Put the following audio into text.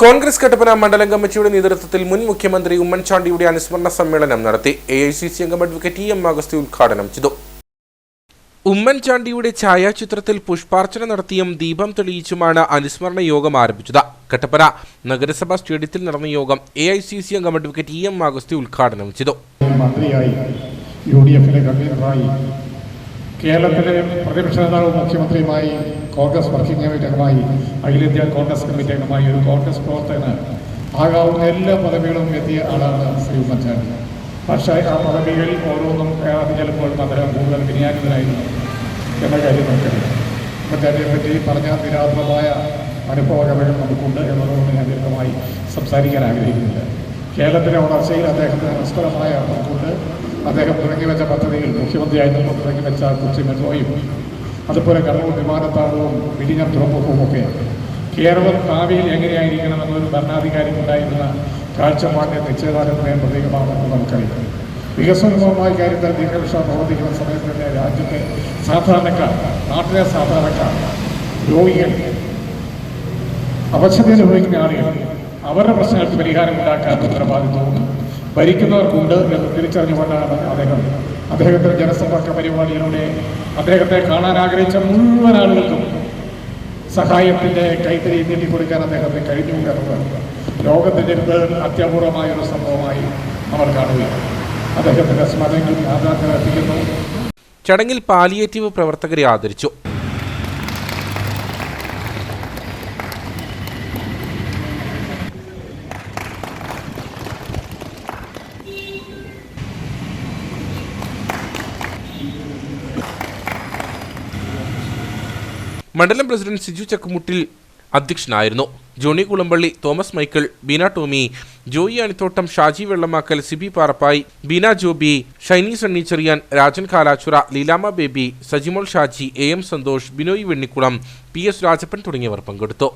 കോൺഗ്രസ് കട്ടപ്പന മണ്ഡലം കമ്മിറ്റിയുടെ നേതൃത്വത്തിൽ മുൻ മുഖ്യമന്ത്രി ഉമ്മൻചാണ്ടിയുടെ അനുസ്മരണ സമ്മേളനം നടത്തി എ ഐ സി സി അംഗം അഡ്വക്കേറ്റ് ഇ എം അഗസ്തി ഉദ്ഘാടനം ചെയ്തു. ഉമ്മൻചാണ്ടിയുടെ ഛായാചിത്രത്തിൽ പുഷ്പാർച്ചന നടത്തിയും ദീപം തെളിയിച്ചുമാണ് അനുസ്മരണ യോഗം ആരംഭിച്ചത്. കട്ടപ്പന നഗരസഭാ സ്റ്റേഡിയത്തിൽ നടന്ന യോഗം എ ഐ സി സി അംഗം അഡ്വക്കേറ്റ് ഇ എം അഗസ്തി ഉദ്ഘാടനം ചെയ്തു. കേരളത്തിലെ പ്രതിപക്ഷ നേതാവും മുഖ്യമന്ത്രിയുമായി കോൺഗ്രസ് വർക്കിംഗ് കമ്മിറ്റി അംഗമായി അഖിലേന്ത്യാ കോൺഗ്രസ് കമ്മിറ്റി അംഗമായി ഒരു കോൺഗ്രസ് പ്രവർത്തകന് ആകാവുന്ന എല്ലാ പദവികളും എത്തിയ ആളാണ് ശ്രീ ഉമ്മൻചാണ്ടി. പക്ഷേ ആ പദവികൾ ഓരോന്നും കേരളത്തിൽ ചിലപ്പോൾ അദ്ദേഹം കൂടുതൽ വിനിയാനിതനായിരുന്നു എന്ന കാര്യം നമുക്കറിയാം. ഉമ്മൻചാണ്ടിയെ പറ്റി പറഞ്ഞാൽ നിരാത്മമായ അനുഭവകഥകൾ നമുക്കുണ്ട് എന്നതുകൊണ്ട് ഞാൻ ദീർഘമായി സംസാരിക്കാൻ ആഗ്രഹിക്കുന്നില്ല. കേരളത്തിലെ വളർച്ചയിൽ അദ്ദേഹത്തിന് നിസ്തരമായ പങ്കുണ്ട്. അദ്ദേഹം തുടങ്ങി വെച്ച പദ്ധതികൾ മുഖ്യമന്ത്രിയായിരുന്നു തുടങ്ങി വെച്ച കൊച്ചി മെട്രോയും അതുപോലെ കണ്ണൂർ വിമാനത്താവളവും വിഴിഞ്ഞം തുറമുഖവും ഒക്കെ കേരളം ഭാവിയിൽ എങ്ങനെയായിരിക്കണമെന്നൊരു ഭരണാധികാരിക്കുണ്ടായിരുന്ന കാഴ്ചപ്പാടിന്റെ നിശ്ചയദാർഢ്യത്തിന് പ്രതീകമാണെന്ന് നമുക്കറിയാം. വികസനവുമായി കാര്യത്തിൽ ദീർഘവിഷ പ്രവർത്തിക്കുന്ന സമയത്ത് തന്നെ രാജ്യത്തെ സാധാരണക്കാർ നാട്ടിലെ സാധാരണക്കാർ രോഗികൾ അവശതയിൽ അനുഭവിക്കുന്ന ആളുകൾ അവരുടെ പ്രശ്നങ്ങൾക്ക് പരിഹാരം ഉണ്ടാക്കാൻ ഉത്തരവാദിത്വവും ഭരിക്കുന്നവർക്കുണ്ട് എന്ന് തിരിച്ചറിഞ്ഞുകൊണ്ടാണ് അദ്ദേഹം അദ്ദേഹത്തിന്റെ ജനസമ്പർക്ക പരിപാടിയിലൂടെ അദ്ദേഹത്തെ കാണാൻ ആഗ്രഹിച്ച മുഴുവൻ ആളുകൾക്കും സഹായത്തിന്റെ കൈത്തരി നീട്ടിക്കൊടുക്കാൻ അദ്ദേഹത്തിന് കഴിഞ്ഞു എന്നത് ലോകത്തിന്റെ ഇത് അത്യപൂർവമായ ഒരു സംഭവമായി നമ്മൾ കാണുകയാണ്. അദ്ദേഹത്തിന്റെ സ്മരണകൾ യാഥാർത്ഥ്യം ചടങ്ങിൽ പാലിയേറ്റീവ് പ്രവർത്തകരെ ആദരിച്ചു. മണ്ഡലം പ്രസിഡന്റ് സിജു ചക്കുമുട്ടിൽ അധ്യക്ഷനായിരുന്നു. Johnny Kulampally Thomas Michael Beena Tomy Joy Anithottam Shaji Vellamakkal Sibi Parappai Beena Joby Shiny Sunny Cherian Rajan Kalachura Leelamma Baby Sajimol Shaji A M Santhosh Binoy Vennikulam P S Rajappan തുടങ്ങിയവർ പങ്കെടുത്തു.